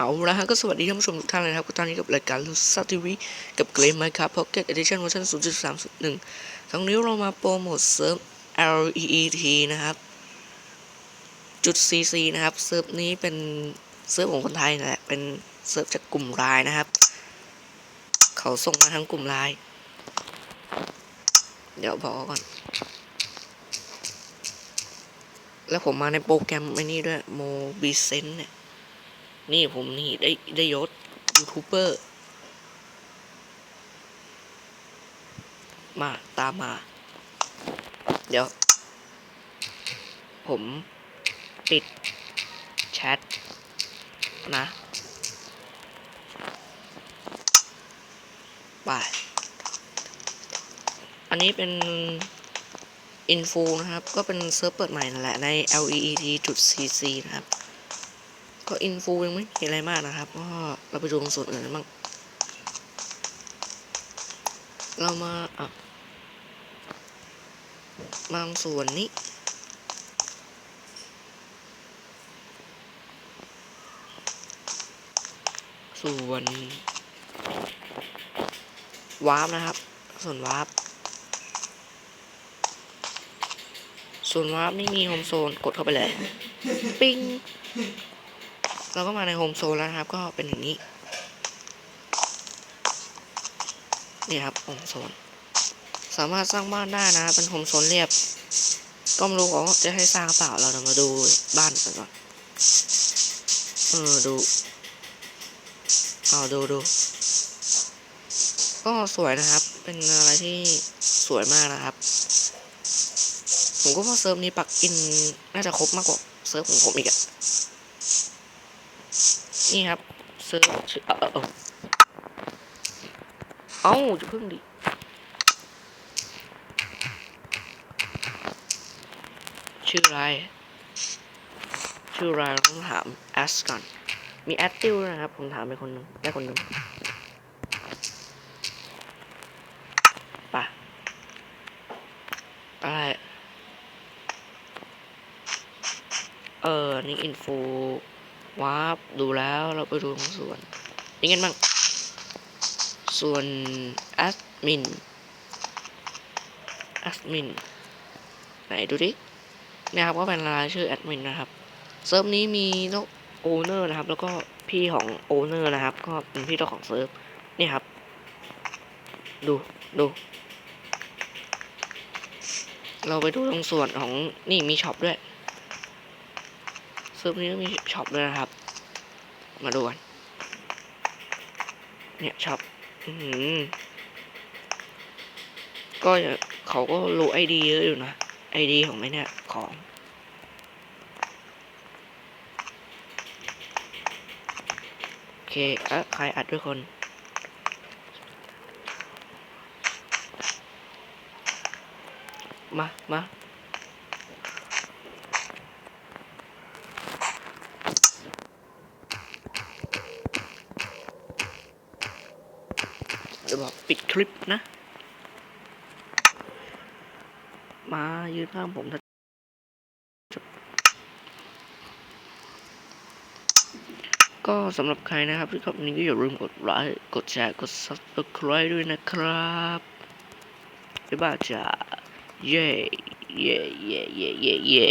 เอาละฮะก็สวัสดีท่านผู้ชมทุกท่านเลยครับก็ตอนนี้กับรายการลูซัทีวีกับเกมไมค์ครับพ็อกเก็ตเอดิชั่นเวอร์ชัน0.3.1 ครั้งนี้เรามาโปรโมทเซิร์ฟ LEET นะครับ จุด CC นะครับ เซิร์ฟนี้เป็นเซิร์ฟของคนไทยนั่นแหละ เป็นเซิร์ฟจากกลุ่มไลน์นะครับ เขาส่งมาทั้งกลุ่มไลน์เดี๋ยวบอกก่อน แล้วผมมาในโปรแกรมไอ้นี่ด้วยโมบิเซนเนี่ย นี่ผมนี่ได้ได้ยศยูทูบเบอร์ มาตามมา เดี๋ยว ผมปิดแชทนะไปอันนี้เป็นอินฟูนะครับ ก็เป็นเซิร์ฟเปิดใหม่นั่นแหละใน leet.cc นะครับ ก็อินฟูยังไม่มีอะไรมากนะครับก็เราไปดูตรงส่วนอื่นบ้างเรามาอะบางส่วนนี้ส่วนวาร์ปนะครับ ส่วนวาร์ปส่วนวาร์ปนี่มีโฮมโซนกดเข้าไปเลย ปิ้ง เราก็มาในโฮมโซนแล้วนะครับ ก็เป็นอย่างนี้ นี่ครับโฮมโซน สามารถสร้างบ้านได้นะ เป็นโฮมโซนเรียบ ก็ไม่รู้ว่าจะให้สร้างเปล่า เราจะมาดูบ้านกันก่อน เออดู เอาดูดู ก็สวยนะครับ เป็นอะไรที่สวยมากนะครับ ผมก็ว่าเซิร์ฟนี้ปักอินน่าจะครบมากกว่าเซิร์ฟของผมอีกอะ นี่ครับเซิร์ฟชื่อเออเอ้าจะพึ่งดิชื่ออะไร ชื่ออะไรต้องถามแอสก่อน มีแอดติวนะครับ ผมถามไปคนหนึ่งได้คนหนึ่งป่ะอะไร เออ นี่อินโฟ วาร์ปดูแล้วเราไปดูของส่วนนี่กันบ้าง ส่วนแอดมินแอดมินไหนดูดินี่ยครับก็เป็นรายชื่อแอดมินนะครับเซิร์ฟนี้มีนกโอเนอร์นะครับ แล้วก็พี่ของโอเนอร์นะครับ ก็เป็นพี่เจ้าของเซิร์ฟนี่ครับ ดูดู เราไปดูตรงส่วนของนี่มีช็อปด้วย เซิร์ฟนี้ก็มีช็อปด้วยนะครับ มาดูกันเนี่ยช็อปอือหือก็เขาก็รู้ไอดีเยอะอยู่นะไอดีของไอเนี่ยของโอเคอะใครอัดด้วยคนมามา จะบอกปิดคลิปนะ มายืนข้างผมนะก็สำหรับใครนะครับที่ชอบนี้ก็อย่าลืมกดไลค์กดแชร์กด subscribe ด้วยนะครับบ๊ายบายจ้าเย่เย่เย่เย่เย่เย่